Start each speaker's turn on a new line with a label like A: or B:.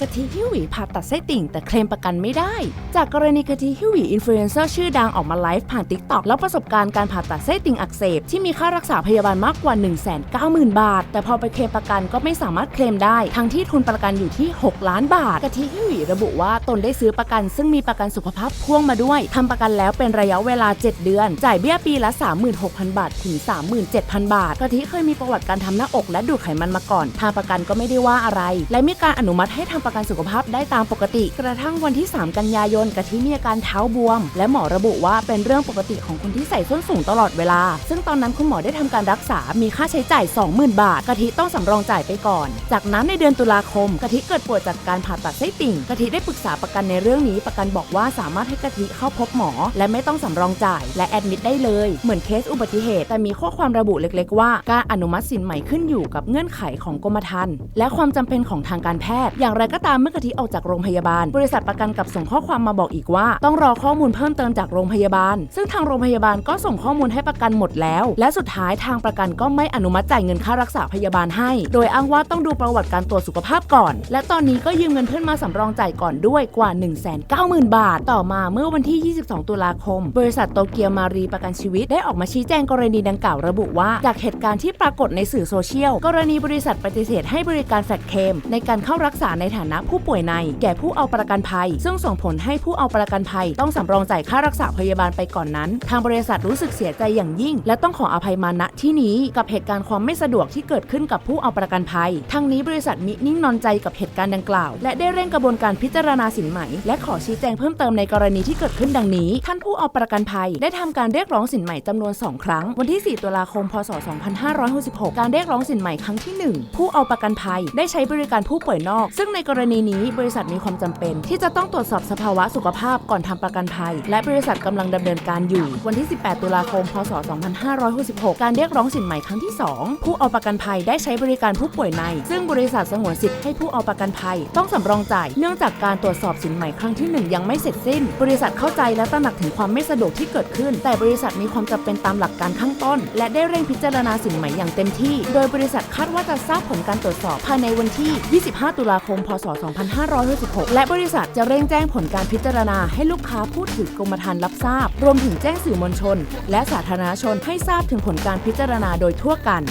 A: กะทิฮิวหวีผ่าตัดไส้ติ่งแต่เคลมประกันไม่ได้ จากกรณีกะทิฮิวหวีอินฟลูเอนเซอร์ชื่อดังออกมาไลฟ์ผ่าน t ิ k t o k แล้วประสบการณ์การผ่าตัดไส้ติ่งอักเสบที่มีค่ารักษาพยาบาลมากกว่า 1 9 0 0 0 0 บาท แต่พอไปเคลมประกันก็ไม่สามารถเคลมได้ ทั้งที่ทุนประกันอยู่ที่ 6 ล้านบาทกะทิฮิวหวีระบุว่าตนได้ซื้อประกัน ซึ่งมีประกันสุขภาพพ่วงมาด้วยทำประกันแล้วเป็นระยะเวลา 7 เดือน จ่ายเบี้ยปีละ 36,000 บาทถึง 37,000 บาทกะทิเคยมีประวัติการทำหน้าอกและดูดไขมันมาก่อนทางประกันก็ไม่ได้ว่าอะไร และมีการอนุมัติให้ทำประกันสุขภาพได้ตามปกติ กระทั่งวันที่ 3 กันยายนกะทิมีอาการเท้าบวม และหมอระบุว่าเป็นเรื่องปกติของคนที่ใส่ส้นสูงตลอดเวลา ซึ่งตอนนั้นคุณหมอได้ทำการรักษา มีค่าใช้จ่าย 20,000 บาทกะทิต้องสำรองจ่ายไปก่อน จากนั้นในเดือนตุลาคมกะทิเกิดปวดจากการผ่าตัดไส้ติ่งกะทิได้ปรึกษาประกันในเรื่องนี้ ประกันบอกว่าสามารถให้กะทิเข้าพบหมอ และไม่ต้องสำรองจ่าย และแอดมิดได้เลย เหมือนเคสอุบัติเหตุ แต่มีข้อความระบุเล็ก ๆ ว่า การอนุมัติสินใหม่ขึ้นอยู่กับเงื่อนไขของกรมธรรม์และความจำเป็นของทางการแพทย์อย่างไรกก็ตามเมื่อกะทิออกจากโรงพยาบาล บริษัทประกันกับส่งข้อความมาบอกอีกว่า ต้องรอข้อมูลเพิ่มเติมจากโรงพยาบาล ซึ่งทางโรงพยาบาลก็ส่งข้อมูลให้ประกันหมดแล้ว และสุดท้ายทางประกันก็ไม่อนุมัติจ่ายเงินค่ารักษาพยาบาลให้ โดยอ้างว่าต้องดูประวัติการตรวจสุขภาพก่อน และตอนนี้ก็ยืมเงินเพื่อนมาสำรองจ่ายก่อนด้วยกว่า 1 9 0 0 0 0 บาท ต่อมาเมื่อวันที่ 22 ตุลาคม บริษัทโตเกียวมารีประกันชีวิตได้ออกมาชี้แจงกรณีดังกล่าวระบุว่า จากเหตุการณ์ที่ปรากฏในสื่อโซเชียล กรณีบริษัทปฏิเสธให้บริการแฟลตเคมในการเข้ารักษาในฐานะผู้ป่วยใน แก่ผู้เอาประกันภัย ซึ่งส่งผลให้ผู้เอาประกันภัย ต้องสำรองจ่ายค่ารักษาพยาบาลไปก่อนนั้น ทางบริษัทรู้สึกเสียใจอย่างยิ่ง และต้องขออภัยมาณที่นี้กับเหตุการณ์ความไม่สะดวกที่เกิดขึ้นกับผู้เอาประกันภัย ทั้งนี้บริษัทมินิ่งนอนใจกับเหตุการณ์ดังกล่าว และได้เร่งกระบวนการพิจารณาสินใหม และขอชี้แจงเพิ่มเติมในกรณีที่เกิดขึ้นดังนี้ ท่านผู้เอาประกันภัย ได้ทำการเรียกร้องสินใหม่จำนวน 2 ครั้ง วันที่ 4 ตุลาคม พศ 2566 การเรียกร้องสินใหม่ครั้งที่ 1 ผู้เอาประกันภัยได้ใช้บริการผู้ป่วยนอก ซึ่งในกรรณีนี้บริษัทมีความจำเป็น ที่จะต้องตรวจสอบสภาวะสุขภาพก่อนทำประกันภัย และบริษัทกำลังดำเนินการอยู่ วันที่ 18 ตุลาคม พศ 2566 การเรียกร้องสินใหม่ครั้งที่ 2 ผู้เอาประกันภัยได้ใช้บริการผู้ป่วยใน ซึ่งบริษัทสงวนสิทธิ์ให้ผู้เอาประกันภัย ต้องสำรองจ่ายเนื่องจากการตรวจสอบสินใหม่ครั้งที่ 1 ยังไม่เสร็จสิ้น บริษัทเข้าใจและตระหนักถึงความไม่สะดวกที่เกิดขึ้น แต่บริษัทมีความจำเป็นตามหลักการข้างต้น และได้เร่งพิจารณาสินใหม่อย่างเต็มที่ โดยบริษัทคาดว่าจะทราบผลการตรวจสอบภายในวันที่ 25 ตุลาคม พศ 2566 และบริษัทจะเร่งแจ้งผลการพิจารณาให้ลูกค้าผู้ถือกรมธรรม์รับทราบ รวมถึงแจ้งสื่อมวลชน และสาธารณชนให้ทราบถึงผลการพิจารณาโดยทั่วกัน